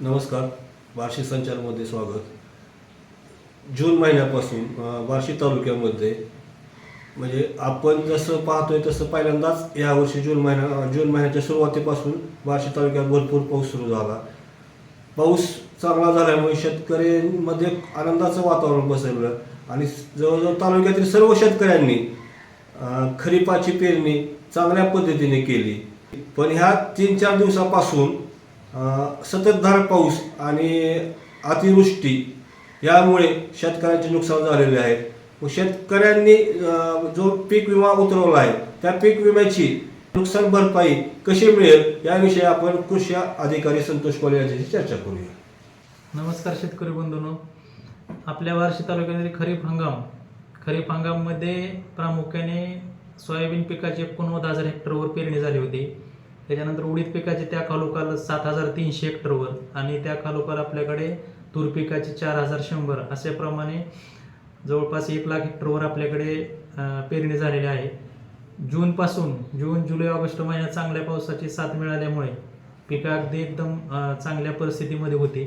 नमस्कार बार्शी संचारमध्ये स्वागत. जून महिन्यापासून बार्शी तालुक्यामध्ये म्हणजे आपण जसं पाहतोय तसं पहिल्यांदाच यावर्षी जून महिन्या जून महिन्याच्या सुरुवातीपासून बार्शी तालुक्यात भरपूर पाऊस सुरू झाला. पाऊस चांगला झाल्यामुळे शेतकऱ्यांमध्ये आनंदाचं वातावरण बसवलं आणि जवळजवळ तालुक्यातील सर्व शेतकऱ्यांनी खरीपाची पेरणी चांगल्या पद्धतीने केली. पण ह्या तीन चार दिवसापासून सततधार पाऊस आणि अतिवृष्टी यामुळे शेतकऱ्यांचे नुकसान झालेले आहे. व शेतकऱ्यांनी जो पीक विमा उतरवला आहे त्या पीक विम्याची नुकसान भरपाई कशी मिळेल याविषयी आपण कृषी अधिकारी संतोष कोले यांच्याशी चर्चा करूया. नमस्कार शेतकरी बंधूंनो. आपल्या वारशी तालुक्यामध्ये खरीप हंगाम खरीप हंगाममध्ये प्रामुख्याने सोयाबीन पिकाचे एकोणवद हजार हेक्टरवर पेरणी झाली होती. त्याच्यानंतर उडीद पिकाचे त्या खालोखाल सात हजार तीनशे हेक्टरवर आणि त्या खालोखाल आपल्याकडे तूर पिकाचे चार हजार शंभर अशाप्रमाणे जवळपास एक लाख हेक्टरवर आपल्याकडे पेरणी झालेली आहे. जूनपासून जून जुलै ऑगस्ट महिन्यात चांगल्या पावसाची साथ मिळाल्यामुळे पिकं अगदी एकदम चांगल्या परिस्थितीमध्ये होती.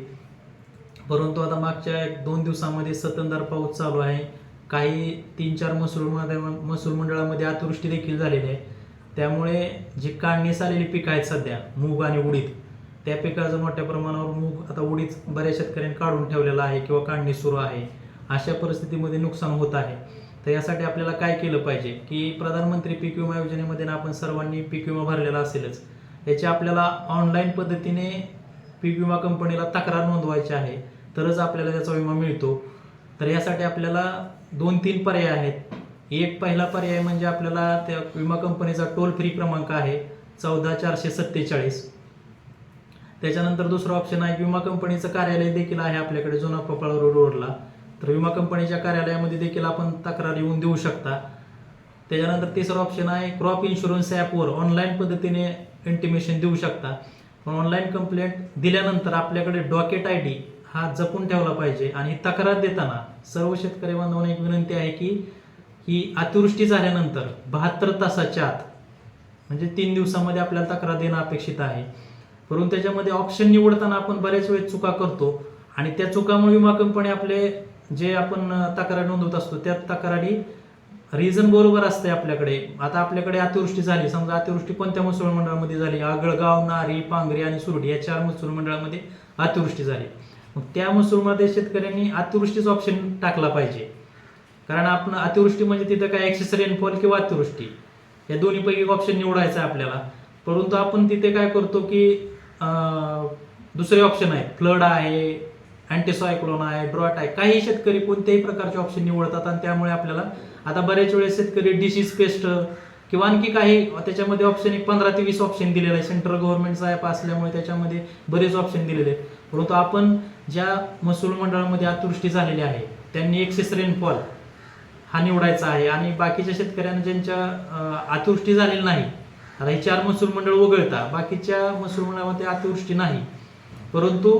परंतु आता मागच्या एक दोन दिवसामध्ये सततधार पाऊस चालू आहे. काही तीन चार महसूलमध्ये मसूर मंडळामध्ये अतिवृष्टी देखील झालेली आहे. त्यामुळे जी काढणीस आलेली पिकं आहेत सध्या मूग आणि उडीद त्या पिकाचं मोठ्या प्रमाणावर मूग आता उडीद बऱ्याच शेतकऱ्यांनी काढून ठेवलेला आहे किंवा काढणी सुरू आहे अशा परिस्थितीमध्ये नुकसान होत आहे. तर यासाठी आपल्याला काय केलं पाहिजे की प्रधानमंत्री पीक विमा योजनेमध्ये ना आपण सर्वांनी पीक विमा भरलेला असेलच. याची आपल्याला ऑनलाईन पद्धतीने पीक विमा कंपनीला तक्रार नोंदवायची आहे तरच आपल्याला त्याचा विमा मिळतो. तर यासाठी आपल्याला दोन तीन पर्याय आहेत. एक पहिला पर्याय म्हणजे आपल्याला त्या विमा कंपनीचा टोल फ्री क्रमांक आहे चौदा चारशे सत्तेचाळीस. त्याच्यानंतर दुसरं ऑप्शन आहे विमा कंपनीचं कार्यालय देखील आहे आपल्याकडे जुना पपाळ रोड रोडला. तर विमा कंपनीच्या कार्यालयामध्ये देखील आपण तक्रार येऊन देऊ शकता. त्याच्यानंतर तिसरं ऑप्शन आहे क्रॉप इन्शुरन्स ॲपवर ऑनलाईन पद्धतीने इंटिमेशन देऊ शकता. पण ऑनलाईन कंप्लेंट दिल्यानंतर आपल्याकडे डॉकेट आय डी हा जपून ठेवला पाहिजे आणि तक्रार देताना सर्व शेतकरी बांधवांना एक विनंती आहे की ही अतिवृष्टी झाल्यानंतर बहात्तर तासाच्या आत म्हणजे तीन दिवसामध्ये आपल्याला तक्रार देणं अपेक्षित आहे. परंतु त्याच्यामध्ये ऑप्शन निवडताना आपण बऱ्याच वेळेस चुका करतो आणि त्या चुकामुळे विमा कंपनी आपले जे आपण तक्रार नोंदवत असतो त्या तक्रारी रिझन बरोबर असते आपल्याकडे. आता आपल्याकडे अतिवृष्टी झाली समजा अतिवृष्टी कोणत्या महसूल मंडळामध्ये झाली? आगळगाव नारी पांगरी आणि सुरडी या चार महसूल मंडळामध्ये अतिवृष्टी झाली. मग त्या महसूलमध्ये शेतकऱ्यांनी अतिवृष्टीचा ऑप्शन टाकला पाहिजे. कारण आपण अतिवृष्टी म्हणजे तिथं काय एक्सेस रेनफॉल किंवा अतिवृष्टी? या दोन्हीपैकी ऑप्शन निवडायचं आहे आपल्याला. परंतु आपण तिथे काय करतो की दुसरे ऑप्शन आहे फ्लड आहे अँटीसायक्लोन आहे ड्रॉट आहे. काही शेतकरी कोणत्याही प्रकारचे ऑप्शन निवडतात आणि त्यामुळे आपल्याला आता बऱ्याच वेळेस शेतकरी डिसीज पेस्ट किंवा आणखी काही त्याच्यामध्ये ऑप्शन एक पंधरा ते वीस ऑप्शन दिलेलं आहे. सेंट्रल गव्हर्नमेंटचा ॲप असल्यामुळे त्याच्यामध्ये बरेच ऑप्शन दिलेले आहेत. परंतु आपण ज्या महसूल मंडळामध्ये अतिवृष्टी झालेली आहे त्यांनी एक्सेस रेनफॉल हा निवडायचा आहे आणि बाकीच्या शेतकऱ्यांना ज्यांच्या अतिवृष्टी झालेली नाही आता हे चार महसूल मंडळ वगळता बाकीच्या महसूल मंडळामध्ये अतिवृष्टी नाही. परंतु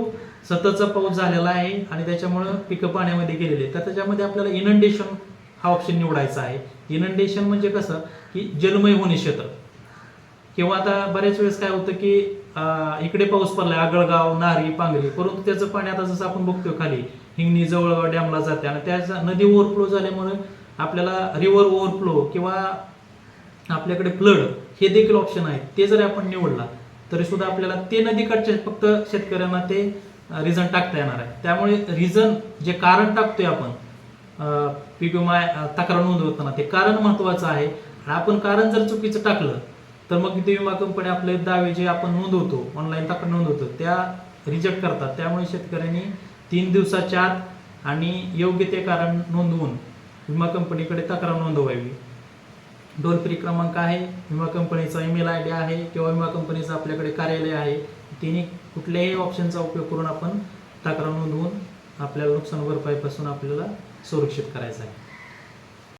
सततचा पाऊस झालेला आहे आणि त्याच्यामुळं पिकं पाण्यामध्ये गेलेले तर त्याच्यामध्ये आपल्याला इनंडेशन हा ऑप्शन निवडायचा आहे. इनंडेशन म्हणजे कसं? की जलमय होणे क्षेत्र. किंवा आता बऱ्याच वेळेस काय होतं की इकडे पाऊस पडलाय आगळगाव नारी पांगरी परंतु त्याचं पाणी आता जसं आपण बघतोय खाली हिंगणी जवळगाव डॅमला जाते आणि त्याचा नदी ओव्हरफ्लो झाल्यामुळे आपल्याला रिव्हर ओव्हरफ्लो किंवा आपल्याकडे फ्लड हे देखील ऑप्शन आहे ते जरी आपण निवडला तरी सुद्धा आपल्याला ते नदीकडचे फक्त शेतकऱ्यांना ते रिझन टाकता येणार आहे. त्यामुळे रिझन जे कारण टाकतोय आपण अं, पीक विमा तक्रार नोंदवताना ते कारण महत्वाचं आहे. आणि आपण कारण जर चुकीचं टाकलं तर मग ते विमा कंपनी आपले दावे जे आपण नोंदवतो ऑनलाईन तक्रार नोंदवतो त्या रिजेक्ट करतात. त्यामुळे शेतकऱ्यांनी तीन दिवसाच्या आत आणि योग्य ते कारण नोंदवून विमा कंपनीकडे तक्रार नोंदवावी. टोल फ्री क्रमांक आहे विमा कंपनीचा ईमेल आय डी आहे किंवा विमा कंपनीचं आपल्याकडे कार्यालय आहे. तिने कुठल्याही ऑप्शनचा उपयोग करून आपण तक्रार नोंदवून आपल्याला नुकसान भरपाईपासून आपल्याला सुरक्षित करायचं आहे.